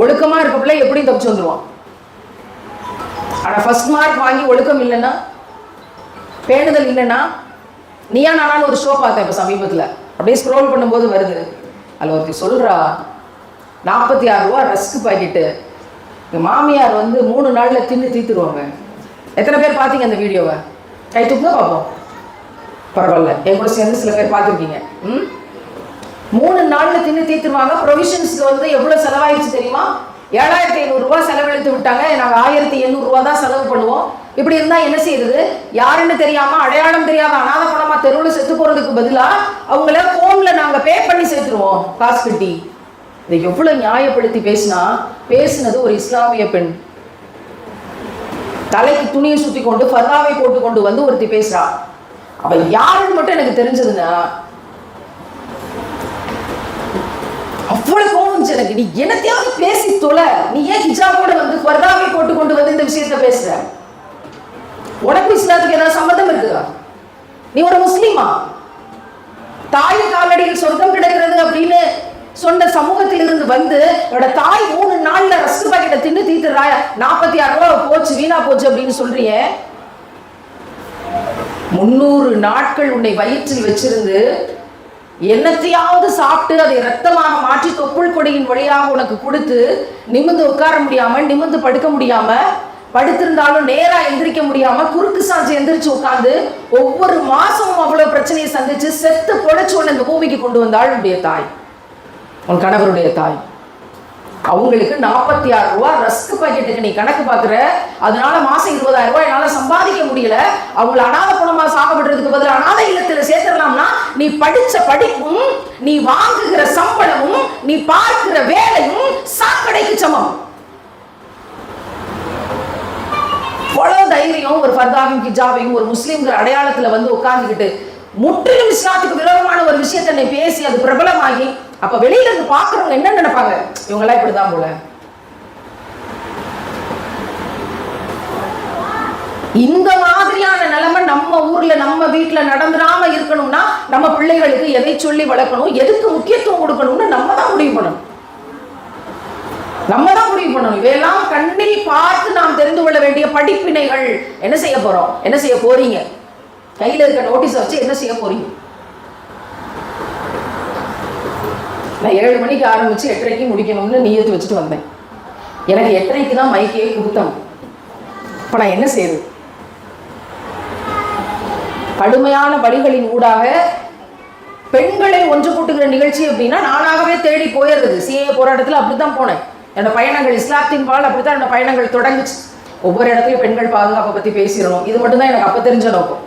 ஒழுக்கமா இருக்க பிள்ளை எப்படியும் தப்பிச்சு வந்துடுவான் ஆனா ஃபர்ஸ்ட் மார்க் வாங்கி ஒழுக்கம் இல்லைன்னா பேணுதல் இல்லைன்னா நீயா நானான்னு ஒரு ஷோ பார்த்தேன் இப்போ சமீபத்தில். அப்படியே ஸ்க்ரோல் பண்ணும்போது வருது. அதில் ஒருத்தி சொல்றா நாற்பத்தி ஆறு ரூபா ரஸ்க்கு பாக்கெட்டு. எங்கள் மாமியார் வந்து மூணு நாளில் தின்னு தீத்துருவாங்க. எத்தனை பேர் பார்த்தீங்க அந்த வீடியோவை? கை தூக்குங்க பார்ப்போம் பரவாயில்ல. என் கூட சேர்ந்து சில பேர் பார்த்துருக்கீங்க. ம்? மூணு நாள்ல தின்னு தீர்த்துருவாங்க ப்ரொவிஷன்ஸ்க்கு வந்து எவ்வளவு செலவாயிடுச்சு தெரியுமா? ஏழாயிரத்தி ஐநூறுரூவா செலவழித்து விட்டாங்க. நாங்கள் ஆயிரத்தி எண்ணூறுரூவா தான் செலவு பண்ணுவோம். இப்படி இருந்தால் என்ன செய்யுது யாருன்னு தெரியாம அடையாளம் தெரியாத அனாத பணமா தெருவில் செத்து போறதுக்கு பதிலாக அவங்கள ஃபோனில் நாங்கள் பே பண்ணி சேர்த்துருவோம் காசு கட்டி. இதை எவ்வளவு நியாயப்படுத்தி பேசினா பேசினது ஒரு இஸ்லாமிய பெண். தலைக்கு துணியை சுத்தி கொண்டு ஃபர்தாவை போட்டு கொண்டு வந்து ஒருத்தி பேசுறா. அவ யாருன்னு மட்டும் எனக்கு தெரிஞ்சதுன்னா அவ்வளவு கோவம் வந்துச்சு எனக்கு. நீ என்னத்தையாவது பேசி தொலை. நீ ஏன் ஹிஜாபோட வந்து பர்தாவை போட்டு கொண்டு வந்து இந்த விஷயத்த பேசுற? உனக்கு இஸ்லாத்துக்கு ஏதாவது சம்மந்தம் இருக்குதா? நீ ஒரு முஸ்லீமா? தாய் காலடியில் சொர்க்கம் கிடைக்கிறது அப்படின்னு சொன்ன சமூகத்திலிருந்து வந்து என்னோட தாய் மூணு நாள்ல ரஸ்க் பாக்கெட்டை தின்னு தீத்துறா நாற்பத்தி ஆறு ரூபா போச்சு வீணா போச்சு அப்படின்னு சொல்றியே. முன்னூறு நாட்கள் உன்னை வயிற்றில் வச்சிருந்து என்னத்தையாவது சாப்பிட்டு அதை ரத்தமாக மாற்றி தொப்புள் கொடியின் வழியாக உனக்கு கொடுத்து நிமிந்து உட்கார முடியாம நிமிந்து படுக்க முடியாம படுத்திருந்தாலும் நேரா எந்திரிக்க முடியாம குறுக்கு சாஞ்சு எந்திரிச்சு உட்காந்து ஒவ்வொரு மாசமும் அவ்வளவு பிரச்சனையை சந்திச்சு செத்து பொழைச்சு உன்னை இந்த பூமிக்கு கொண்டு வந்தாள் உன்னுடைய தாய். உன் கணவருடைய தாய். அவங்களுக்கு நாற்பத்தி ஆறு ரூபா ரஸ்க் பாக்கெட்டுக்கு நீ கணக்கு பார்க்குற அதனால மாசம் இருபதாயிரம் ரூபாய் என்னால சம்பாதிக்க முடியல. அவங்கள அனாத பணமா சாப்பிடுறதுக்கு பதில் அனாத இல்லத்துல சேர்த்துடலாம்னா நீ படிச்ச படிப்பும் நீ வாங்குகிற சம்பளமும் நீ பார்க்கிற வேலையும் சாக்கடைக்கு சமம். எவ்வளவு தைரியம் ஒரு ஃபர்தாவையும் கிஜாவையும் ஒரு முஸ்லீம்கிற அடையாளத்துல வந்து உட்கார்ந்துக்கிட்டு முற்றிலும் இஸ்லாத்துக்கு விரோதமான ஒரு விஷயத்தை பேசி அது பிரபலமாகி அப்ப வெளியில இருந்து பாக்குறவங்க என்ன நினைப்பாங்க? இவங்க எல்லாம் இப்படிதான் போல. இந்த மாதிரியான நிலைமை நம்ம ஊர்ல நம்ம வீட்டுல நடந்துடாம இருக்கணும்னா நம்ம பிள்ளைகளுக்கு எதை சொல்லி வளர்க்கணும் எதுக்கு முக்கியத்துவம் கொடுக்கணும்னு நம்ம தான் முடிவு பண்ணணும். நம்ம தான் முடிவு பண்ணணும். இவையெல்லாம் கண்ணில் பார்த்து நாம் தெரிந்து கொள்ள வேண்டிய படிப்பினைகள். என்ன செய்ய போறோம்? என்ன செய்ய போறீங்க? கையில் இருக்க நோட்டீஸ் வச்சு என்ன செய்ய போறீங்க? நான் ஏழு மணிக்கு ஆரம்பிச்சு எட்டரைக்கு முடிக்கணும்னு நீயத்து வச்சுட்டு வந்தேன் எனக்கு எட்டரைக்கு தான் மைக்கே கொடுத்தாங்க இப்போ நான் என்ன செய்யுது கடுமையான வழிகளின் ஊடாக பெண்களை ஒன்று கூட்டுகிற நிகழ்ச்சி அப்படின்னா நானாகவே தேடி போயிடுறது சிஏ போராட்டத்தில் அப்படி தான் போனேன். என்னோட பயணங்கள் இஸ்லாத்தின் பால் அப்படி தான் என்னோட பயணங்கள் தொடங்குச்சு. ஒவ்வொரு இடத்துலையும் பெண்கள் பாதுகாப்பை பற்றி பேசிடணும் இது மட்டும்தான் எனக்கு அப்போ தெரிஞ்ச நோக்கம்.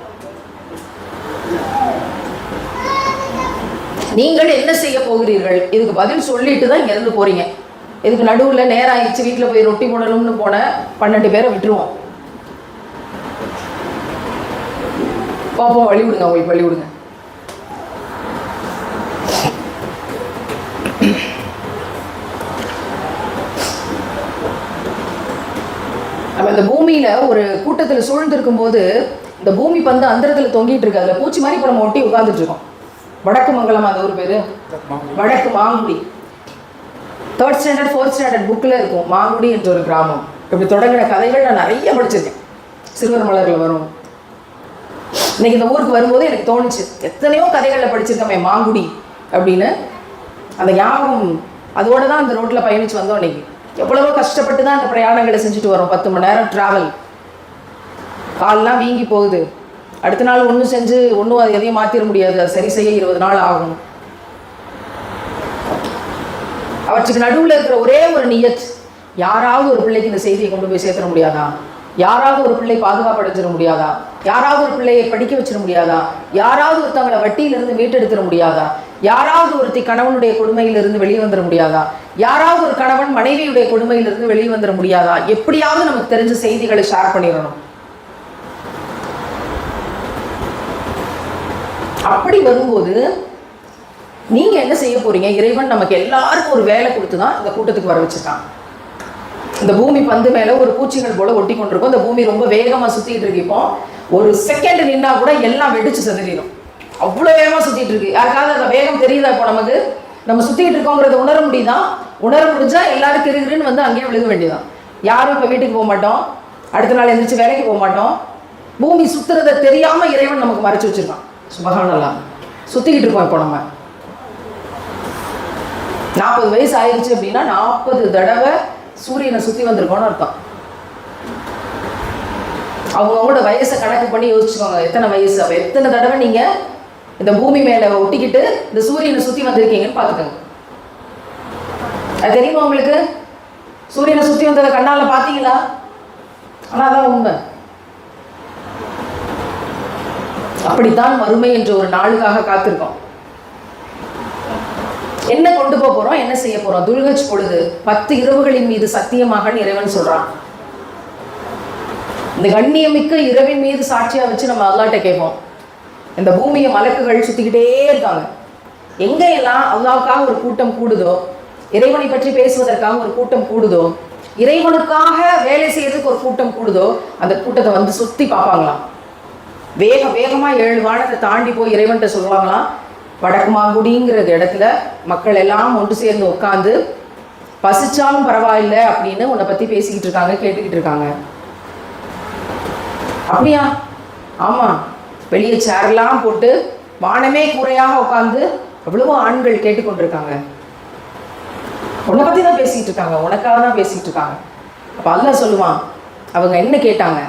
நீங்கள் என்ன செய்ய போகிறீர்கள்? இதுக்கு பதில் சொல்லிட்டு தான் இங்கேருந்து போறீங்க. இதுக்கு நடுவில் நேரம் ஆயிடுச்சு வீட்டில் போய் ரொட்டி போடணும்னு போன பன்னெண்டு பேரை விட்டுருவோம். பாப்போம் வழி விடுங்க அவங்களுக்கு வழி விடுங்க. நம்ம இந்த பூமியில ஒரு கூட்டத்தில் சூழ்ந்திருக்கும் போது இந்த பூமி பந்து அந்தரத்தில் தொங்கிட்டு இருக்கு. அதுல பூச்சி மாதிரி இப்போ நம்ம ஒட்டி உட்காந்துட்டு இருக்கோம். வடக்கு மங்கலம் அந்த ஒரு பேரு? Vadakku Mangudi. Third standard fourth standard புக்கில் இருக்கும். மாங்குடி என்ற ஒரு கிராமம். இப்படி தொடங்கின கதைகள் நான் நிறைய படிச்சிருக்கேன். சிறுவர் மலர்கள் வரும். இன்னைக்கு இந்த ஊருக்கு வரும்போது எனக்கு தோணுச்சு எத்தனையோ கதைகளில் படிச்சிருக்கோமே மாங்குடி அப்படின்னு. அந்த ஞாபகம் அதோடு தான் அந்த ரோட்டில் பயணித்து வந்தோம் இன்னைக்கு. எவ்வளவோ கஷ்டப்பட்டு தான் அந்த பிரயாணங்களை செஞ்சுட்டு வரோம். பத்து மணி நேரம் ட்ராவல் கால்லாம் வீங்கி போகுது. அடுத்த நாள் ஒன்றும் செஞ்சு ஒன்றும் அது எதையும் மாற்றிட முடியாது. அது சரி செய்ய இருபது நாள் ஆகும். அவற்றுக்கு நடுவில் இருக்கிற ஒரே ஒரு நியத் யாராவது ஒரு பிள்ளைக்கு இந்த செய்தியை கொண்டு போய் சேர்த்துட முடியாதா? யாராவது ஒரு பிள்ளை பாதுகாப்படைச்சிட முடியாதா? யாராவது ஒரு பிள்ளையை படிக்க வச்சிட முடியாதா? யாராவது ஒருத்தவங்களை வட்டியிலிருந்து மீட்டெடுத்துட முடியாதா? யாராவது ஒருத்தி கணவனுடைய கொடுமையிலிருந்து வெளியே வந்துட முடியாதா? யாராவது ஒரு கணவன் மனைவியுடைய கொடுமையிலிருந்து வெளியே வந்துட முடியாதா? எப்படியாவது நமக்கு தெரிஞ்ச செய்திகளை ஷேர் பண்ணிடணும். அப்படி வரும்போது நீங்க என்ன செய்ய போறீங்க? இறைவன் நமக்கு எல்லாருக்கும் ஒரு வேலை கொடுத்து தான் இந்த கூட்டத்துக்கு வர வச்சிருக்கான். இந்த பூமி பந்து மேல ஒரு பூச்சிகள் போல ஒட்டி கொண்டிருக்கும். இந்த பூமி ரொம்ப வேகமா சுத்திட்டு இருக்கு இப்போ. ஒரு செகண்ட் நின்னா கூட எல்லாம் வெடிச்சு செதறிடும். அவ்வளோ வேகமா சுத்திட்டு இருக்கு. யாருக்காவது அந்த வேகம் தெரியுதா இப்போ நமக்கு? நம்ம சுத்திட்டு இருக்கோங்கிறத உணர முடியுதா? உணர முடிஞ்சா எல்லாரும் கிருகிருன்னு வந்து அங்கேயே விழுக வேண்டியதான் யாரும் இப்போ வீட்டுக்கு போக மாட்டோம். அடுத்த நாள் எந்திரிச்சு வேலைக்கு போக மாட்டோம். பூமி சுத்துறத தெரியாம இறைவன் நமக்கு மறைச்சு வச்சிருக்கான். சுபகானல்லாம் சுத்திக்கிட்டு இருக்கோம் இப்போ நம்ம. நாற்பது வயசு ஆயிடுச்சு அப்படின்னா நாற்பது தடவை சூரியனை சுற்றி வந்திருக்கோம்னு அர்த்தம். அவங்கவுங்களோட வயசை கணக்கு பண்ணி யோசிச்சுக்கோங்க. எத்தனை வயசு? அப்போ எத்தனை தடவை நீங்க இந்த பூமி மேல ஒட்டிக்கிட்டு இந்த சூரியனை சுற்றி வந்திருக்கீங்கன்னு பார்த்துக்கோங்க. அது தெரியுமா உங்களுக்கு? சூரியனை சுற்றி வந்ததை கண்ணால பார்த்தீங்களா? ஆனால் அதான் உண்மை. அப்படித்தான் மறுமை என்ற ஒரு நாளுக்காக காத்திருக்கோம். என்ன கொண்டு போக போறோம்? என்ன செய்ய போறோம்? துல்கஜ் பொழுது பத்து இரவுகளின் மீது சத்தியமாக இறைவன் சொல்றான். இந்த கண்ணியமிக்க இரவின் மீது சாட்சியா வச்சு நம்ம அல்லாட்ட கேட்போம். இந்த பூமியை மலக்குகள் சுத்திக்கிட்டே இருக்காங்க. எங்க எல்லாம் அல்லாவுக்காக ஒரு கூட்டம் கூடுதோ இறைவனை பற்றி பேசுவதற்காக ஒரு கூட்டம் கூடுதோ இறைவனுக்காக வேலை செய்யறதுக்கு ஒரு கூட்டம் கூடுதோ அந்த கூட்டத்தை வந்து சுத்தி பார்ப்பாங்களாம். வேக வேகமாக ஏழு வானத்தை தாண்டி போய் இறைவன்கிட்ட சொல்லுவாங்களாம் வடக்குமாங்குடிங்கிறது இடத்துல மக்கள் எல்லாம் ஒன்று சேர்ந்து உட்காந்து பசிச்சாலும் பரவாயில்லை அப்படின்னு உன்னை பற்றி பேசிக்கிட்டு இருக்காங்க கேட்டுக்கிட்டு இருக்காங்க. அப்படியா? ஆமாம் வெளியே சேர்லாம் போட்டு வானமே கூரையாக உட்காந்து அவ்வளவோ ஆண்கள் கேட்டுக்கொண்டிருக்காங்க. உன்னை பற்றி தான் பேசிக்கிட்டு இருக்காங்க உனக்காக தான் பேசிக்கிட்டு இருக்காங்க. அப்போ அல்ல சொல்லுவான் அவங்க என்ன கேட்டாங்க?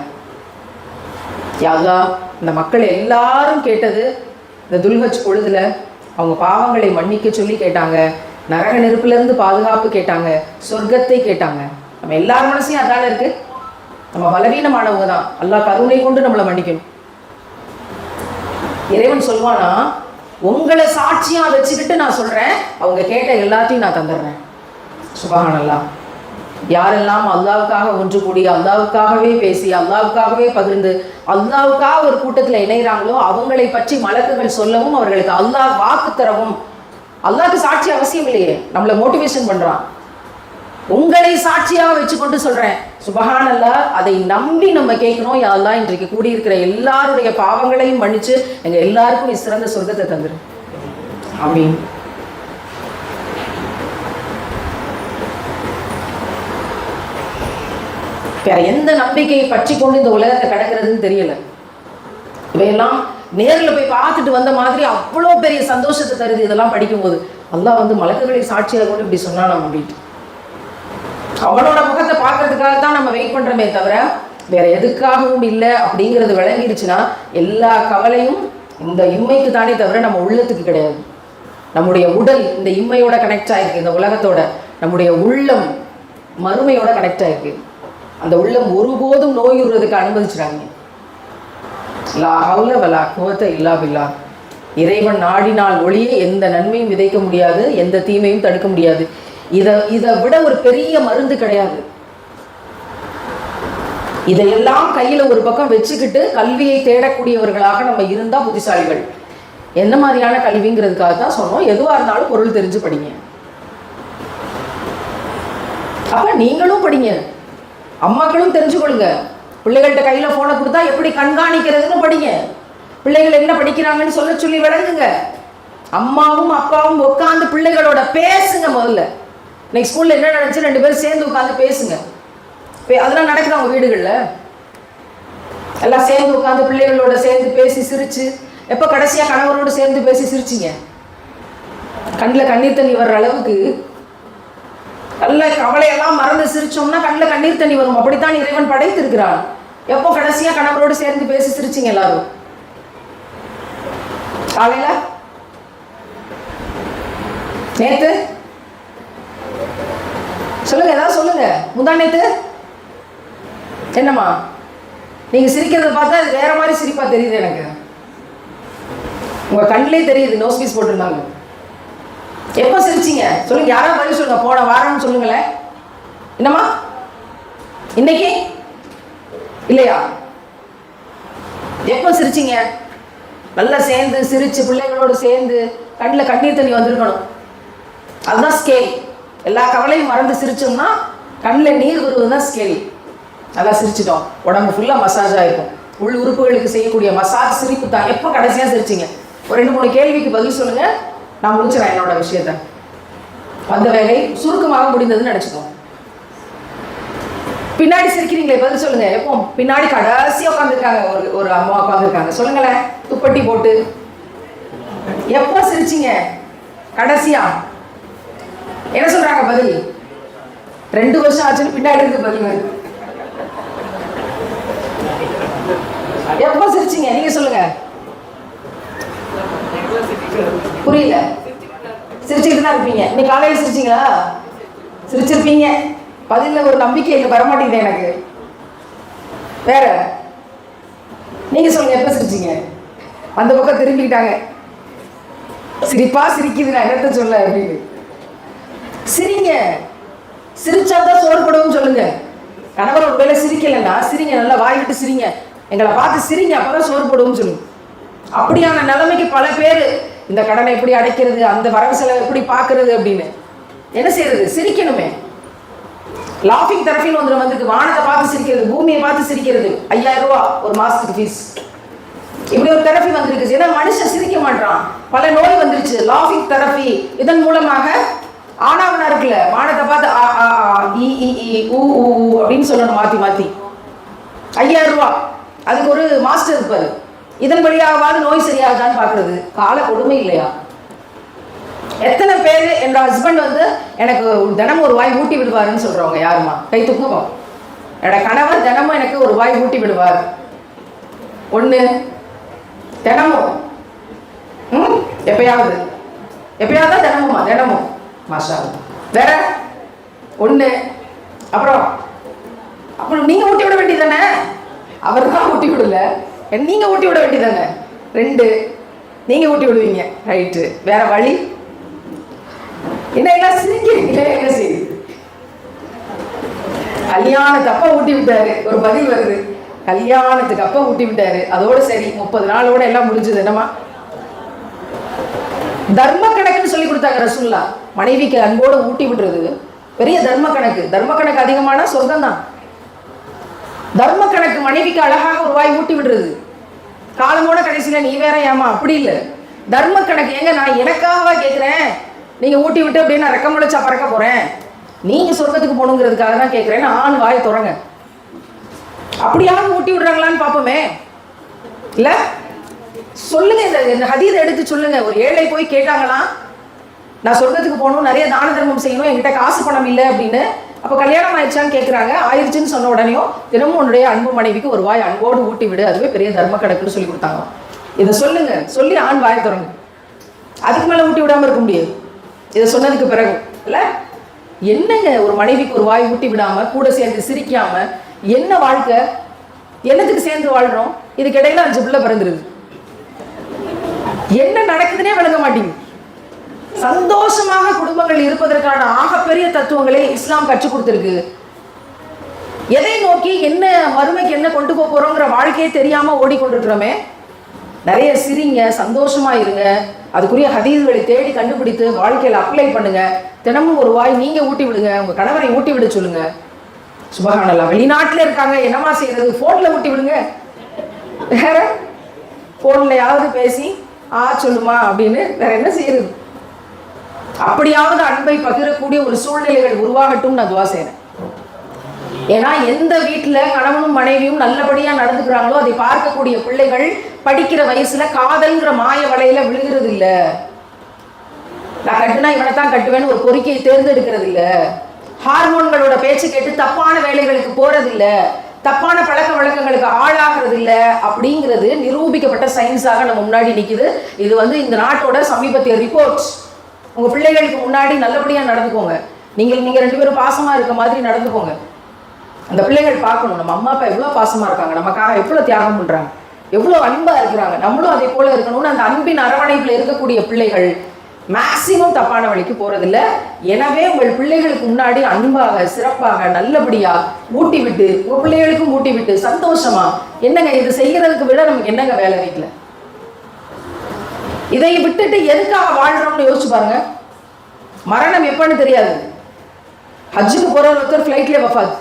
யாதா இந்த மக்கள் எல்லாரும் கேட்டது இந்த துல்ஹஜ் பொழுதுல அவங்க பாவங்களை மன்னிக்க சொல்லி கேட்டாங்க நரக நெருப்புலேருந்து பாதுகாப்பு கேட்டாங்க சொர்க்கத்தை கேட்டாங்க. நம்ம எல்லார் மனசையும் அதான இருக்கு. நம்ம பலவீனமானவங்க தான். எல்லா கருணை கொண்டு நம்மளை மன்னிக்கணும். இறைவன் சொல்வானா உங்களை சாட்சியாக வச்சுக்கிட்டு நான் சொல்றேன் அவங்க கேட்ட எல்லாத்தையும் நான் தந்துடுறேன். சுபகானல்லாம் யாரெல்லாம் அல்லாவுக்காக ஒன்று கூடி அல்லாவுக்காகவே பேசி அல்லாவுக்காகவே பகிர்ந்து அல்லாவுக்காக ஒரு கூட்டத்தில் இணைகிறாங்களோ அவங்களை பற்றி மலக்குகள் சொல்லவும் அவர்களுக்கு அல்லாஹ் வாக்கு தரவும் அல்லாவுக்கு சாட்சி அவசியம் இல்லையே. நம்மளை மோட்டிவேஷன் பண்ணுறான் உங்களை சாட்சியாக வச்சுக்கொண்டு சொல்கிறேன் சுபஹானல்லா அதை நம்பி நம்ம கேட்கணும் யாரெல்லாம் இன்றைக்கு கூடியிருக்கிற எல்லாருடைய பாவங்களையும் மன்னிச்சு எங்கள் எல்லாருக்கும் சிறந்த சொர்க்கத்தை தந்துரு. அப்படின்னு வேற எந்த நம்பிக்கையை பற்றி கொண்டு இந்த உலகத்தை கிடக்கிறதுன்னு தெரியல. இவையெல்லாம் நேரில் போய் பார்த்துட்டு வந்த மாதிரி அவ்வளோ பெரிய சந்தோஷத்தை தருது இதெல்லாம் படிக்கும்போது. அல்லாஹ் வந்து மலக்குகளை சாட்சியாக கொண்டு இப்படி சொன்னான் அப்படின்ட்டு அவனோட முகத்தை பார்க்கறதுக்காக தான் நம்ம வெயிட் பண்ணுறமே தவிர வேற எதுக்காகவும் இல்லை அப்படிங்கிறது விளங்கிடுச்சுன்னா எல்லா கவலையும் இந்த இம்மைக்கு தானே தவிர நம்ம உள்ளத்துக்கு கிடையாது. நம்முடைய உடல் இந்த இம்மையோட கனெக்ட் ஆயிருக்கு இந்த உலகத்தோட. நம்முடைய உள்ளம் மறுமையோட கனெக்ட் ஆயிருக்கு. அந்த உள்ளம் ஒருபோதும் நோயுறதுக்கு அனுமதிச்சிடாங்க லாஹவுல வலா குவத்தை இல்லா பில்லா. இறைவன் நாடினால் ஒளிய எந்த நன்மையும் விதைக்க முடியாது எந்த தீமையும் தடுக்க முடியாது. இதை இதை விட ஒரு பெரிய மருந்து கிடையாது. இதையெல்லாம் கையில் ஒரு பக்கம் வச்சுக்கிட்டு கல்வியை தேடக்கூடியவர்களாக நம்ம இருந்தால் புத்திசாலிகள். என்ன மாதிரியான கல்விங்கிறதுக்காக தான் சொன்னோம். எதுவாக இருந்தாலும் பொருள் தெரிஞ்சு படிங்க. அப்போ நீங்களும் படிங்க. அம்மாக்களும் தெரிஞ்சுக்கொள்ளுங்க. பிள்ளைகள்கிட்ட கையில் ஃபோனை கொடுத்தா எப்படி கண்காணிக்கிறதுன்னு படிங்க. பிள்ளைகள் என்ன படிக்கிறாங்கன்னு சொல்ல சொல்லி விளங்குங்க. அம்மாவும் அப்பாவும் உட்காந்து பிள்ளைகளோட பேசுங்க முதல்ல. இன்னைக்கு ஸ்கூலில் என்ன நடந்துச்சு? ரெண்டு பேரும் சேர்ந்து உட்காந்து பேசுங்க. அதெல்லாம் நடக்குது அவங்க வீடுகளில்? எல்லாம் சேர்ந்து உட்காந்து பிள்ளைகளோட சேர்ந்து பேசி சிரிச்சு எப்போ கடைசியாக கணவரோடு சேர்ந்து பேசி சிரிச்சிங்க? கண்ணில் கண்ணீர் தண்ணி வர்ற அளவுக்கு கல்ல கவலையெல்லாம் மறந்து சிரிச்சோம்னா கண்ணில் கண்ணீர் தண்ணி வரும். அப்படித்தான் இறைவன் படைத்திருக்கிறான். எப்போ கடைசியா கணவரோடு சேர்ந்து பேசி சிரிச்சிங்க எல்லாரும்? காலையில? நேத்து? சொல்லுங்க ஏதாவது சொல்லுங்க. முந்தா நேத்து? என்னம்மா? நீங்க சிரிக்கிறத பார்த்தா அது வேற மாதிரி சிரிப்பா தெரியுது எனக்கு. உங்க கண்ணிலே தெரியுது நோஸ் பீஸ் போட்டிருந்தாங்க. எப்போ சிரிச்சிங்க? சொல்லுங்க யாராவது பதில் சொல்லுங்க? போன வாரம்னு சொல்லுங்களேன். என்னம்மா? இன்னைக்கு? இல்லையா? எப்போ சிரிச்சிங்க? நல்லா சேர்ந்து சிரிச்சு பிள்ளைகளோடு சேர்ந்து கண்ணில் கண்ணீர் தண்ணி வந்திருக்கணும். அதுதான் ஸ்கேல் எல்லா கவலையும் மறந்து சிரிச்சோம்னா கண்ணில் நீர் வருவது தான் ஸ்கேல் நல்லா சிரிச்சிட்டோம். உடம்பு ஃபுல்லாக மசாஜ் ஆகிருக்கும் உள் உறுப்புகளுக்கு செய்யக்கூடிய மசாஜ் சிரிப்பு தான். எப்போ கடைசியாக சிரிச்சிங்க? ஒரு ரெண்டு மூணு கேள்விக்கு பதில் சொல்லுங்கள் நான் முடிச்சிடறேன் என்னோட விஷயத்த. வந்த வேலை சுருக்கமாக முடிந்ததுன்னு நினைச்சுக்கோங்க. பின்னாடி சிரிக்கிறீங்களே பதில் சொல்லுங்க. எப்போ? பின்னாடி கடைசியா உட்காந்துருக்காங்க ஒரு ஒரு அம்மா உட்காந்துருக்காங்க சொல்லுங்களேன். துப்பட்டி போட்டு. எப்போ சிரிச்சீங்க? கடைசியா? என்ன சொல்றாங்க பதில்? ரெண்டு வருஷம் ஆச்சுன்னு பின்னாடி இருக்கு பதில். வருது எப்போ சிரிச்சீங்க? நீங்க சொல்லுங்க. புரியல. சிரிச்சுக்கிட்டு தான் இருப்பீங்க. இன்னைக்கு காலையில் சிரிச்சீங்களா? சிரிச்சிருப்பீங்க. பதில்ல ஒரு நம்பிக்கை இல்லை வரமாட்டேங்குது எனக்கு. வேற? நீங்க சொல்லுங்க எப்ப சிரிச்சீங்க? அந்த பக்கம் திரும்பிக்கிட்டாங்க. சிரிப்பா சிரிக்குது நான் என்னத்த சொல்ல அப்படின்னு. சிரிங்க. சிரிச்சாதான் சோறு போடுவோம்னு சொல்லுங்க. கணவர் ஒரு வேலை சிரிக்கலைன்னா சிரிங்க நல்லா வாய் விட்டு சிரிங்க. எங்களை பார்த்து சிரிங்க அப்பதான் சோறு போடுவோம்னு சொல்லுங்க. அப்படியான நிலைமைக்கு பல பேர் இந்த கடனை எப்படி அடைக்கிறது அந்த வரவு செலவு எப்படி பார்க்கறது அப்படின்னு. என்ன செய்யறது? சிரிக்கணுமே. லாஃபிங் தெரபின்னு ஒன்று வந்திருக்கு. வானத்தை பார்த்து சிரிக்கிறது பூமியை பார்த்து சிரிக்கிறது. ஐயாயிரம் ரூபா ஒரு மாசத்துக்கு ஃபீஸ் இப்படி ஒரு தெரபி வந்திருக்கு. ஏன்னா மனுஷன் சிரிக்க மாட்டான். பல நோய் வந்துருச்சு. லாஃபிங் தெரபி இதன் மூலமாக ஆனாவனா இருக்குல்ல. வானத்தை பார்த்து ஆ ஆ ஆ இ இ ஊ ஊ அப்படின்னு சொல்லணும். மாத்தி மாத்தி. ஐயாயிரம் ரூபா. அதுக்கு ஒரு மாஸ்டர் இருப்பாரு. இதன் வழியாவது நோய் சரியாகுதான்னு பார்க்குறது. கால கொடுமை இல்லையா? எத்தனை பேர் என்னோட ஹஸ்பண்ட் வந்து எனக்கு தினமும் ஒரு வாய் ஊட்டி விடுவாருன்னு சொல்றவங்க யாருமா? கை தூக்குவோம் என்னோட கணவர் தினமும் எனக்கு ஒரு வாய் ஊட்டி விடுவார். ஒண்ணு தினமும். ம்? எப்பயாவது. எப்பயாவது தினமுமா தினமும். மாஷா வேற? ஒண்ணு. அப்புறம்? அப்புறம் நீங்க ஊட்டி விட வேண்டியதானே அவர் தான் ஊட்டி விடல. நீங்கள் ஊட்டி விட வேண்டியதானே ரெண்டு நீங்கள் ஊட்டி விடுவீங்க. ரைட்டு வேற வழி? என்ன என்ன சிரிக்கிறீங்களே என்ன செய்யுது கல்யாணத்துக்கு அப்போ ஊட்டி விட்டாரு. ஒரு பதில் வருது. கல்யாணத்துக்கு அப்ப ஊட்டி விட்டாரு. அதோட சரி முப்பது நாளோட எல்லாம் முடிஞ்சது. என்னமா தர்ம கணக்குன்னு சொல்லி கொடுத்தாங்க ரசுல்லா மனைவிக்கு அன்போடு ஊட்டி விடுறது பெரிய தர்ம கணக்கு. தர்ம கணக்கு அதிகமான சொர்க்கம் தான் தர்ம கணக்கு மனைவிக்கு அழகாக ஒரு வாய் ஊட்டி விடுறது. காலமோட கடைசியில் நீ வேற ஏமா அப்படி இல்லை. தர்ம கணக்கு ஏங்க நான் எனக்காகவா கேட்குறேன் நீங்கள் ஊட்டி விட்டு அப்படியே நான் ரெக்க முளைச்சா பறக்க போகிறேன் நீங்கள் சொர்க்கத்துக்கு போகணுங்கிறதுக்காக தான் கேட்குறேன் ஆண் வாயை தொடங்க அப்படியாவது ஊட்டி விடுறாங்களான்னு பார்ப்போமே. இல்லை? சொல்லுங்க இந்த இந்த ஹதீதை எடுத்து சொல்லுங்க. ஒரு ஏழை போய் கேட்டாங்களாம் நான் சொர்க்கத்துக்கு போகணும் நிறைய தான தர்மம் செய்யணும் என்கிட்ட காசு பணம் இல்லை அப்படின்னு. அப்போ கல்யாணம் ஆயிடுச்சான்னு கேட்குறாங்க ஆயிடுச்சுன்னு சொன்ன உடனேயும் தினமும் உன்னுடைய அன்பு மனைவிக்கு ஒரு வாய் அன்போடு ஊட்டி விடு. அதுவே பெரிய தர்ம கணக்குன்னு சொல்லி கொடுத்தாங்க. இதை சொல்லுங்க. சொல்லி ஆண் வாயை திறங்க. அதுக்கு மேலே ஊட்டி விடாமல் இருக்க முடியாது. இதை சொன்னதுக்கு பிறகு இல்லை? என்னங்க ஒரு மனைவிக்கு ஒரு வாய் ஊட்டி விடாமல் கூட சேர்ந்து சிரிக்காமல் என்ன வாழ்க்கை? என்னத்துக்கு சேர்ந்து வாழ்கிறோம் இதுக்கிடையில அஞ்சு பிள்ளை பிறந்துருது. என்ன நடக்குதுன்னே விளங்க மாட்டேங்குது சந்தோஷமாக குடும்பங்கள் இருப்பதற்கான ஆகப்பெரிய தத்துவங்களை இஸ்லாம் கற்றுக் கொடுத்துருக்கு. எதை நோக்கி என்ன மறுமைக்கு என்ன கொண்டு போக போறோங்கிற வாழ்க்கையே தெரியாம ஓடிக்கொண்டிருக்கிறோமே. நிறைய சிரிங்க சந்தோஷமா இருங்க. அதுக்குரிய ஹதீதுகளை தேடி கண்டுபிடித்து வாழ்க்கையில் அப்ளை பண்ணுங்க. தினமும் ஒரு வாய் நீங்க ஊட்டி விடுங்க உங்க கணவரை ஊட்டி விட சொல்லுங்க. சுபகானல்லா வெளிநாட்டில் இருக்காங்க என்னமா செய்யறது போன்ல ஊட்டி விடுங்க. வேற? ஃபோன்லையாவது பேசி ஆ சொல்லுமா அப்படின்னு வேற என்ன செய்யறது? அப்படியாவது அன்பை பகிரக்கூடிய ஒரு சூழ்நிலைகள் உருவாகட்டும் நான் துவா செய்கிறேன் ஏன்னா எந்த வீட்டில் கணவனும் மனைவியும் நல்லபடியாக நடந்துக்கிறாங்களோ அதை பார்க்கக்கூடிய பிள்ளைகள் படிக்கிற வயசுல காதல்ங்கிற மாய வலையில விழுகிறது இல்ல நான் கட்டுனா இவனை தான் கட்டுவேன்னு ஒரு பொறிக்கையை தேர்ந்தெடுக்கிறது இல்ல ஹார்மோன்களோட பேச்சு கேட்டு தப்பான வேலைகளுக்கு போறது இல்ல தப்பான பழக்க வழக்கங்களுக்கு ஆளாகிறது இல்ல அப்படிங்கிறது நிரூபிக்கப்பட்ட சயின்ஸாக நம்ம முன்னாடி நிக்குது. இது வந்து இந்த நாட்டோட சமீபத்திய ரிப்போர்ட்ஸ் உங்கள் பிள்ளைகளுக்கு முன்னாடி நல்லபடியாக நடந்துக்கோங்க. நீங்கள் நீங்கள் ரெண்டு பேரும் பாசமாக இருக்க மாதிரி நடந்துக்கோங்க. அந்த பிள்ளைகள் பார்க்கணும். நம்ம அம்மா அப்பா எவ்வளோ பாசமாக இருக்காங்க. நமக்காக எவ்வளோ தியாகம் பண்ணுறாங்க எவ்வளோ அன்பாக இருக்கிறாங்க. நம்மளும் அதே போல் இருக்கணும்னு அந்த அன்பின் அரவணைப்பில் இருக்கக்கூடிய பிள்ளைகள் மேக்சிமம் தப்பான வழிக்கு போகிறதில்ல எனவே உங்கள் பிள்ளைகளுக்கு முன்னாடி அன்பாக சிறப்பாக நல்லபடியாக ஊட்டி விட்டு உங்கள் பிள்ளைகளுக்கும் ஊட்டி விட்டு சந்தோஷமாக என்னங்க இது செய்கிறதுக்கு விட நமக்கு என்னங்க வேலை வீட்டில் இதை விட்டுட்டு எதுக்காக வாழ்கிறோம்னு யோசிச்சு பாருங்க. மரணம் எப்போன்னு தெரியாது. ஹஜ்ஜுக்கு போகிற ஒருத்தர் ஃப்ளைட்லேயே வஃபாத்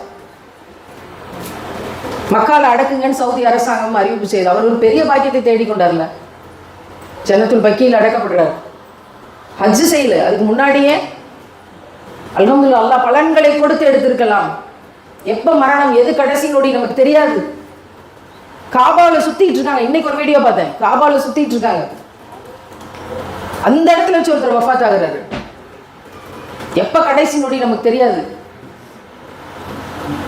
மக்கால் அடக்குங்கன்னு சவுதி அரசாங்கம் அறிவிப்பு செய்து அவர் ஒரு பெரிய பாக்கியத்தை தேடிக்கொண்டார்ல ஜன்னத்துல் பக்கியில் அடக்கப்படுறார். ஹஜ்ஜு செய்யல. அதுக்கு முன்னாடியே அல்ஹம்துலில்லாஹ் அல்லா பலன்களை கொடுத்து எடுத்திருக்கலாம். எப்போ மரணம் எது கடைசி நொடி நமக்கு தெரியாது. காபாவில் சுற்றிட்டு இருக்காங்க. இன்னைக்கு ஒரு வீடியோ பார்த்தேன். காபாவில் சுற்றிட்டு இருக்காங்க. அந்த இடத்துல வச்சு ஒருத்தர் வஃபாத் ஆகுறாரு எப்போ கடைசி நொடி நமக்கு தெரியாது.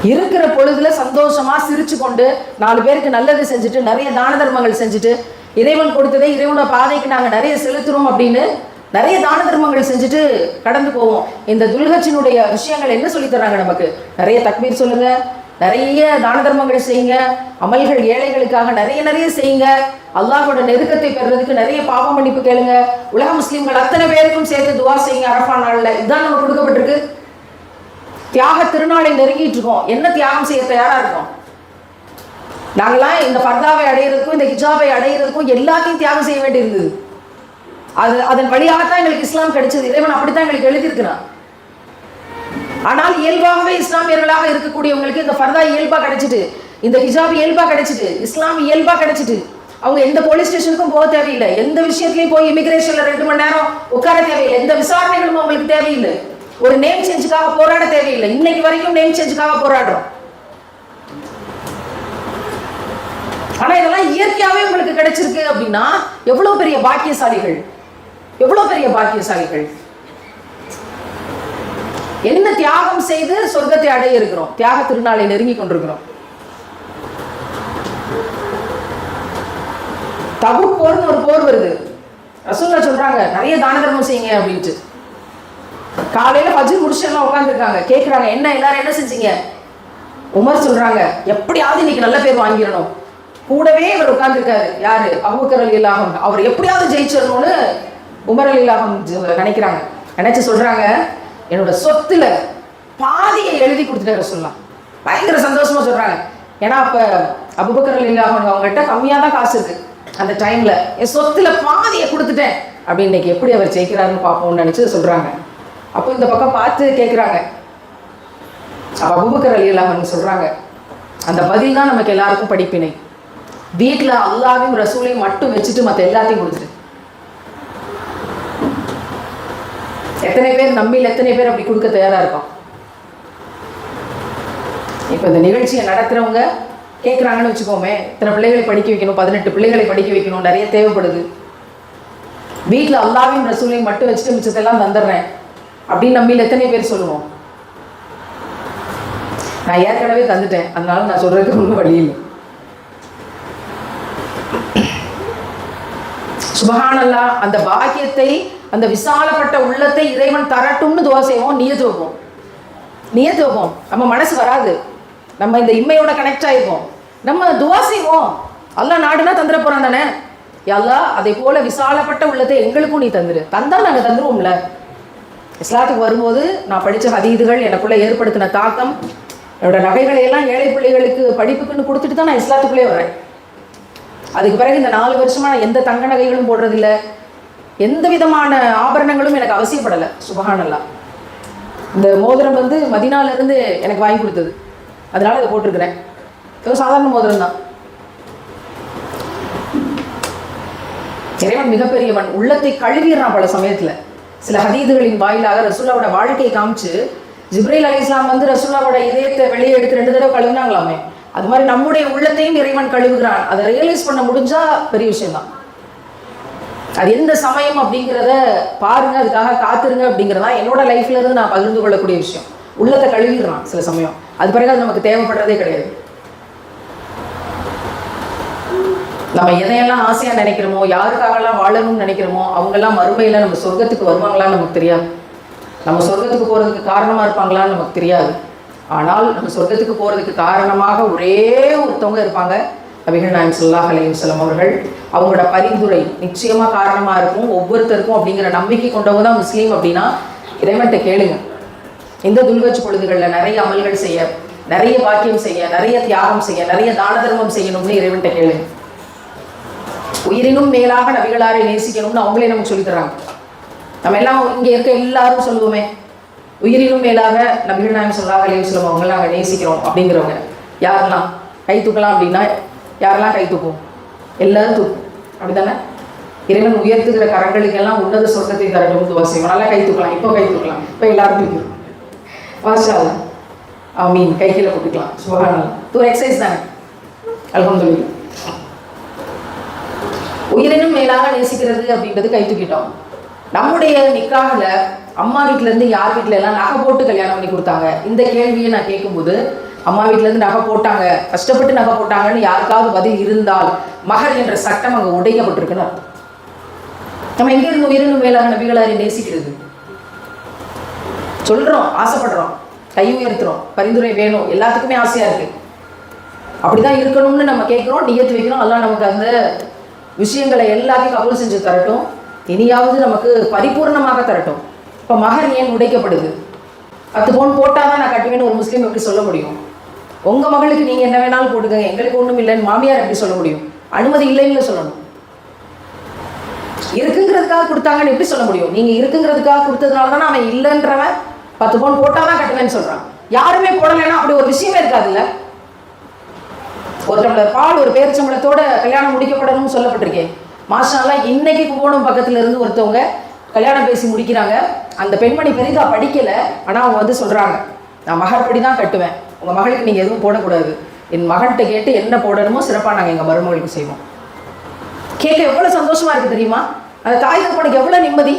இருக்கிற பொழுதுல சந்தோஷமா சிரிச்சு கொண்டு நாலு பேருக்கு நல்லது செஞ்சுட்டு நிறைய தான தர்மங்கள் செஞ்சுட்டு இறைவன் கொடுத்ததை இறைவனோட பாதைக்கு நாங்கள் நிறைய செலுத்துறோம் அப்படின்னு நிறைய தான தர்மங்கள் செஞ்சுட்டு கடந்து போவோம். இந்த துல்கச்சினுடைய விஷயங்கள் என்ன சொல்லி தர்றாங்க நமக்கு? நிறைய தக்மீர் சொல்லுங்க நிறைய தான தர்மங்கள் செய்யுங்க. அமல்கள் ஏழைகளுக்காக நிறைய நிறைய செய்யுங்க. அல்லாஹோட நெருக்கத்தை பெறுறதுக்கு நிறைய பாவ மன்னிப்பு கேளுங்க. உலக முஸ்லீம்கள் அத்தனை பேருக்கும் சேர்த்து துவா செய்யுங்க அரஃபா நாளில். இதுதான் நமக்கு கொடுக்கப்பட்டிருக்கு. தியாக திருநாளை நெருங்கிட்டு இருக்கோம் என்ன தியாகம் செய்ய தயாரா இருக்கோம்? நாங்களாம் இந்த பர்தாவை அடையிறதுக்கும் இந்த ஹிஜாபை அடையிறதுக்கும் எல்லாத்தையும் தியாகம் செய்ய வேண்டியிருந்தது. அது அதன் வழியாகத்தான் எங்களுக்கு இஸ்லாம் கிடைச்சது. இறைவன் அப்படித்தான் எங்களுக்கு எழுதியிருக்கிறான். ஆனால் இயல்பாகவே இஸ்லாமியர்களாக இருக்கக்கூடியவங்களுக்கு இந்த ஃபர்தா இயல்பாக கிடைச்சிட்டு இந்த ஹிஜாப் இயல்பாக கிடைச்சிட்டு இஸ்லாம் இயல்பாக கிடைச்சிட்டு அவங்க எந்த போலீஸ் ஸ்டேஷனுக்கும் போக தேவையில்லை. எந்த விஷயத்துலையும் போய் இமிகிரேஷன்ல ரெண்டு மணி நேரம் உட்கார தேவையில்லை. எந்த விசாரணைகளும் அவங்களுக்கு தேவையில்லை. ஒரு நேம் சேஞ்சுக்காக போராட தேவையில்லை. இன்னைக்கு வரைக்கும் நேம் சேஞ்சுக்காக போராடுறோம். ஆனா இதெல்லாம் இயற்கையாவே உங்களுக்கு கிடைச்சிருக்கு அப்படின்னா எவ்வளவு பெரிய பாக்கியசாலிகள்? எவ்வளவு பெரிய பாக்கியசாலிகள்? என்ன தியாகம் செய்து சொர்க்கத்தை அடைய இருக்கிறோம் தியாக திருநாளை நெருங்கி கொண்டிருக்கிறோம். தபு போர்னு ஒரு போர் வருது. ரசூல்லா சொல்றாங்க நிறைய தான தர்மம் செய்யுங்க அப்படின்ட்டு. காலையில ஃபஜ்ர் முடிச்சு உட்காந்துருக்காங்க கேக்குறாங்க என்ன எல்லாரும் என்ன செஞ்சீங்க? உமர் சொல்றாங்க எப்படியாவது இன்னைக்கு நல்ல பேர் வாங்கிடணும். கூடவே இவர் உட்கார்ந்துருக்காரு. யாரு? அபூக்கர் அலி இல்லாஹம் அவர் எப்படியாவது ஜெயிச்சிடணும்னு உமர் அலி இல்லாஹம் நினைக்கிறாங்க. நினைச்சு சொல்றாங்க என்னோட சொத்துல பாதியை எழுதி கொடுத்துட்டாரு சொல்லலாம் பயங்கர சந்தோஷமா சொல்றாங்க. ஏன்னா அப்ப அபுபக்கர் அலி அவங்ககிட்ட கம்மியா தான் காசு இருக்கு. அந்த டைம்ல என் சொத்துல பாதியை கொடுத்துட்டேன். அப்படி இன்னைக்கு எப்படி அவர் ஜெயிக்கிறாருன்னு பார்ப்போம்னு நினைச்சு சொல்றாங்க. அப்போ இந்த பக்கம் பார்த்து கேட்குறாங்க அபுபக்கர் அலி அல்லாஹ் சொல்றாங்க அந்த பதில் தான் நமக்கு எல்லாருக்கும் படிப்பினை. வீட்டில் அல்லாவையும் ரசூலையும் மட்டும் வச்சுட்டு மற்ற எல்லாத்தையும் கொடுத்துட்டு. எத்தனை பேர் நம்மில் எத்தனை பேர் அப்படி கொடுக்க தயாராக இருக்கோம் இப்போ இந்த நிகழ்ச்சியை நடத்துகிறவங்க கேட்குறாங்கன்னு வச்சுக்கோமே இத்தனை பிள்ளைகளை படிக்க வைக்கணும் பதினெட்டு பிள்ளைகளை படிக்க வைக்கணும் நிறைய தேவைப்படுது. வீட்டில் அல்லாவையும் ரசூலையும் மட்டும் வச்சுட்டு மிச்சத்தெல்லாம் தந்துடுறேன் அப்படின்னு நம்மில் எத்தனை பேர் சொல்லுவோம்? நான் ஏற்கனவே தந்துட்டேன். அதனால நான் சொல்கிறதுக்கு ஒன்றும் வழி இல்லை. சுபஹானல்லா அந்த பாக்கியத்தை அந்த விசாலப்பட்ட உள்ளத்தை இறைவன் தரட்டும்னு துவா செய்வோம் நியத்து நம்ம மனசு வராது. நம்ம இந்த இம்மையோட கனெக்ட் ஆகிப்போம் நம்ம துவா செய்வோம். அல்லாஹ் நாடுனா தந்துட போறான் தானே? எல்லா அதே போல விசாலப்பட்ட உள்ளத்தை எங்களுக்கும் நீ தந்துரு. தந்தா நாங்கள் தந்துருவோம்ல. இஸ்லாத்துக்கு வரும்போது நான் படித்த ஹதீதுகள் எனக்குள்ளே ஏற்படுத்தின தாக்கம் என்னோட நகைகளை எல்லாம் ஏழை பிள்ளைகளுக்கு படிப்புக்குன்னு கொடுத்துட்டு தான் நான் இஸ்லாத்துக்குள்ளே வரேன். அதுக்கு பிறகு இந்த நாலு வருஷமா நான் எந்த தங்க நகைகளும் போடுறதில்ல. எந்த விதமான ஆபரணங்களும் எனக்கு அவசியப்படலை. சுபஹானல்லா இந்த மோதிரம் வந்து மதினாலேருந்து எனக்கு வாங்கி கொடுத்தது. அதனால் இதை போட்டிருக்கிறேன். இது சாதாரண மோதிரம் தான். இறைவன் மிகப்பெரியவன். உள்ளத்தை கழுவிடுறான் பல சமயத்தில். சில ஹதீதுகளின் வாயிலாக ரசூல்லாவோட வாழ்க்கையை காமிச்சு ஜிப்ரேல் அலி இஸ்லாம் வந்து ரசூல்லாவோட இதயத்தை வெளியே எடுத்து ரெண்டு தடவை கழுவினாங்களாமே. அது மாதிரி நம்முடைய உள்ளத்தையும் இறைவன் கழுவுகிறான். அதை ரியலைஸ் பண்ண முடிஞ்சா பெரிய விஷயம்தான். அது எந்த சமயம் அப்படிங்கிறத பாருங்க அதுக்காக காத்துருங்க அப்படிங்கிறதா என்னோட லைஃப்ல இருந்து நான் பகிர்ந்து கொள்ளக்கூடிய விஷயம். உள்ளத்தை கழுவிடுறான் சில சமயம். அது பிறகு அது நமக்கு தேவைப்படுறதே கிடையாது. நம்ம எதையெல்லாம் ஆசையா நினைக்கிறோமோ யாருக்காகலாம் வாழணும்னு நினைக்கிறோமோ அவங்கெல்லாம் மறுமையில நம்ம சொர்க்கத்துக்கு வருவாங்களான்னு நமக்கு தெரியாது. நம்ம சொர்க்கத்துக்கு போறதுக்கு காரணமா இருப்பாங்களான்னு நமக்கு தெரியாது. ஆனால் நம்ம சொர்க்கத்துக்கு போகிறதுக்கு காரணமாக ஒரே ஒருத்தவங்க இருப்பாங்க. நபிகள் நாயம் சொல்லாஹ் அலைஹி அவர்கள். அவங்களோட பரிந்துரை நிச்சயமாக காரணமாக இருக்கும். ஒவ்வொருத்தருக்கும் அப்படிங்கிற நம்பிக்கை கொண்டவங்க தான் முஸ்லீம் அப்படின்னா இறைவன்கிட்ட கேளுங்க. இந்த துல்கச்சு பொழுதுகளில் நிறைய அமல்கள் செய்ய நிறைய பாக்கியம் செய்ய நிறைய தியாகம் செய்ய நிறைய தான தர்மம் செய்யணும்னு இறைவன்கிட்ட கேளுங்க. உயிரினும் மேலாக நபிகளாரை நேசிக்கணும்னு அவங்களே நமக்கு சொல்லித்தராங்க நம்ம எல்லாம் இங்கே இருக்க எல்லாரும் சொல்லுவோமே உயிரினும் மேலாக நபிகள் நாயம் சொல்லாக அலையும் சொல்லுவோம் அவங்கள நாங்கள் நேசிக்கிறோம் அப்படிங்கிறவங்க. யாரெல்லாம் கை தூக்கலாம் அப்படின்னா யாரெல்லாம் கை தூக்கும்? எல்லாரும் தூக்கும். அப்படிதானே இறைவன் உயர்த்துகிற கரங்களுக்கெல்லாம் உன்னத சொர்க்கத்தை தரட்டும் துவா செய்வோம். நல்லா கை தூக்கலாம். இப்போ கை தூக்கலாம். இப்போ எல்லாரும் தூக்கிடும் ஐ மீன் கை கீழே போட்டுக்கலாம். சுபஹானல்லாஹ். இது ஒரு எக்ஸசைஸ் தானே? அல்ஹம்துலில்லாஹ். உயிரினும் மேலாக நேசிக்கிறது அப்படின்றது கை தூக்கிட்டோம். நம்முடைய நிக்காகில் அம்மா வீட்டிலேருந்து யார் வீட்டில எல்லாம் நகை போட்டு கல்யாணம் பண்ணி கொடுத்தாங்க? இந்த கேள்வியை நான் கேட்கும்போது அம்மா வீட்டிலேருந்து நகை போட்டாங்க. கஷ்டப்பட்டு நகை போட்டாங்கன்னு யாருக்காவது பதில் இருந்தால் மகர் என்ற சட்டம் அங்கே உடைக்கப்பட்டிருக்குன்னு அர்த்தம். நம்ம எங்க இருந்து உயிரினும் மேலாக நபிகளாரி நேசிக்கிறது? சொல்கிறோம் ஆசைப்படுறோம் கை உயர்த்துறோம் பரிந்துரை வேணும் எல்லாத்துக்குமே ஆசையாக இருக்குது அப்படி அப்படிதான் இருக்கணும்னு நம்ம கேட்குறோம் நியத்து வைக்கிறோம். எல்லாம் நமக்கு அந்த விஷயங்களை எல்லாத்தையும் கபூல் செஞ்சு தரட்டும். இனியாவது நமக்கு பரிபூர்ணமாக தரட்டும். இப்போ மகர் ஏன் உடைக்கப்படுது? பத்து பவுன் போட்டால் தான் நான் கட்டுவேன்னு ஒரு முஸ்லீம் எப்படி சொல்ல முடியும்? உங்கள் மகளுக்கு நீங்கள் என்ன வேணாலும் போட்டுக்கங்க. எங்களுக்கு ஒன்றும் இல்லைன்னு மாமியார் எப்படி சொல்ல முடியும்? அனுமதி இல்லைன்னு சொல்லணும். இருக்குங்கிறதுக்காக கொடுத்தாங்கன்னு எப்படி சொல்ல முடியும்? நீங்கள் இருக்குங்கிறதுக்காக கொடுத்ததுனால தானே அவன் இல்லைன்றவன் பத்து பவுன் போட்டால் தான் கட்டுவேன்னு சொல்கிறான் யாருமே போடலைன்னா அப்படி ஒரு விஷயமே இருக்காதுல்ல? ஒரு டம்ளர் பால் ஒரு பேரிச்சம்பளத்தோட கல்யாணம் முடிக்கப்படணும்னு சொல்லப்பட்டிருக்கேன் மாஷாலாம் இன்னைக்கு கும்போணம் பக்கத்துல இருந்து ஒருத்தவங்க. கல்யாணம் பேசி முடிக்கிறாங்க. அந்த பெண்மணி பெரிதா படிக்கல. ஆனால் அவங்க வந்து சொல்றாங்க நான் மகற்படி தான் கட்டுவேன். உங்க மகளுக்கு நீங்க எதுவும் போடக்கூடாது. என் மகன்கிட்ட கேட்டு என்ன போடணுமோ சிறப்பா நாங்க எங்க மருமகளுக்கு செய்வோம். கேட்க எவ்வளவு சந்தோஷமா இருக்கு தெரியுமா? அந்த தாய் தப்பனுக்கு எவ்வளவு நிம்மதி?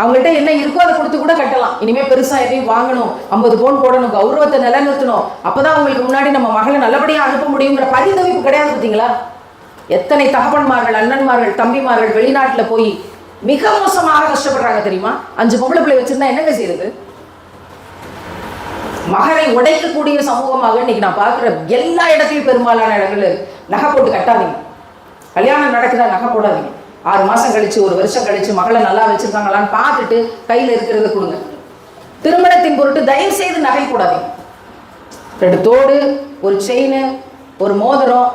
அவங்கள்ட்ட என்ன இருக்கோ அதை கொடுத்து கூட கட்டலாம். இனிமே பெருசா எதையும் வாங்கணும். ஐம்பது பவுன் போடணும். கௌரவத்தை நிலைநிறுத்தணும். அப்பதான் அவங்களுக்கு முன்னாடி நம்ம மகளை நல்லபடியா அனுப்ப முடியுங்கிற பரிந்தவிப்பு கிடையாது பார்த்தீங்களா எத்தனை தகப்பன்மார்கள் அண்ணன்மார்கள் தம்பிமார்கள் வெளிநாட்டுல போய் மிக மோசமாக கஷ்டப்படுறாங்க தெரியுமா? அஞ்சு பொம்பளை பிள்ளை வச்சிருந்தா என்னங்க செய்யுது மகனை உடைக்கக்கூடிய சமூகமாக இன்னைக்கு நான் பார்க்குற எல்லா இடத்துலையும் பெரும்பாலான இடங்கள்ல நகை போட்டு கட்டாதீங்க. கல்யாணம் நடக்குதா நகை போடாதீங்க. ஆறு மாசம் கழிச்சு ஒரு வருஷம் கழிச்சு மகளை நல்லா வச்சிருக்காங்களான்னு பார்த்துட்டு கையில இருக்கிறத கொடுங்க. திருமணத்தின் பொருட்டு தயவு செய்து நகை கூடாதீங்க ரெண்டு தோடு ஒரு செயின் ஒரு மோதிரம்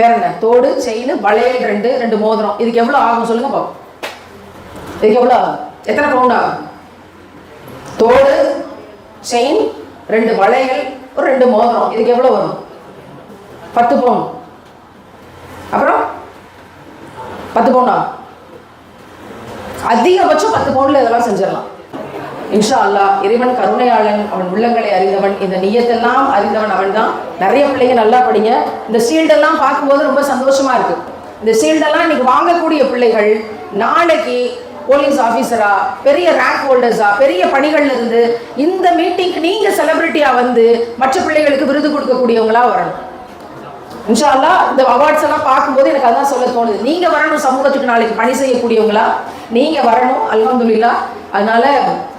வேற என்ன தோடு செயின் வளையல் ரெண்டு ரெண்டு மோதிரம். இதுக்கு எவ்வளோ ஆகும் சொல்லுங்க பாப்போம். இதுக்கு எவ்வளோ ஆகும்? எத்தனை பவுண்ட் ஆகும்? தோடு செயின் ரெண்டு வளையல் ஒரு ரெண்டு மோதிரம். இதுக்கு எவ்வளோ வரும்? பத்து பவுன் அப்புறம் பத்து பவுனா அதிகபட்சம் பத்து பவுண்டில் இதெல்லாம் செஞ்சிடலாம். இன்ஷா அல்லாஹ் இறைவன் கருணையாளன் அவன் உள்ளங்களை அறிந்தவன். இந்த நியத்தெல்லாம் அறிந்தவன் அவன் தான் நிறைய பிள்ளைங்க நல்லா படிங்க. இந்த ஷீல்டெல்லாம் பார்க்கும்போது ரொம்ப சந்தோஷமா இருக்கு. இந்த ஷீல்டெல்லாம் இன்னைக்கு வாங்கக்கூடிய பிள்ளைகள் நாளைக்கு போலீஸ் ஆஃபீஸரா பெரிய ரேங்க் ஹோல்டர்ஸா பெரிய பணிகள்ல இருந்து இந்த மீட்டிங்க்கு நீங்க செலிபிரிட்டியா வந்து மற்ற பிள்ளைகளுக்கு விருது கொடுக்கக்கூடியவங்களா வரணும். இன்ஷா அல்லாஹ் இந்த அவார்ட்ஸ் எல்லாம் பார்க்கும்போது எனக்கு அதான் சொல்ல தோணுது. நீங்க வரணும் சமூகத்துக்கு நாளைக்கு பணி செய்யக்கூடியவங்களா? நீங்க வரணும் அல்ஹம்துல்லா அதனால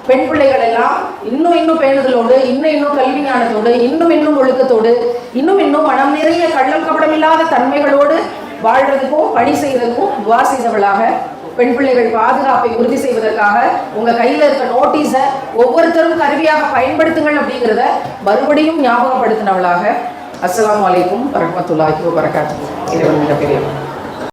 பெண் பிள்ளைகள் எல்லாம் இன்னும் இன்னும் பேணுதலோடு இன்னும் இன்னும் கல்வி ஞானத்தோடு இன்னும் இன்னும் ஒழுக்கத்தோடு இன்னும் இன்னும் மனம் நிறைய கள்ளம் கபடம் இல்லாத தன்மைகளோடு வாழ்றதுக்கும் பணி செய்யறதுக்கும் துவா செய்தவளாக பெண் பிள்ளைகள் பாதுகாப்பை உறுதி செய்வதற்காக உங்க கையில இருக்க நோட்டீஸை ஒவ்வொருத்தரும் கருவியாக பயன்படுத்துங்கள் அப்படிங்கிறத மறுபடியும் ஞாபகப்படுத்தினவளாக. அஸ்லாம் வலைக்கும் வரமத்துல்லாஹி வரகாத்து இறைவன் மிகப்பெரியவன்.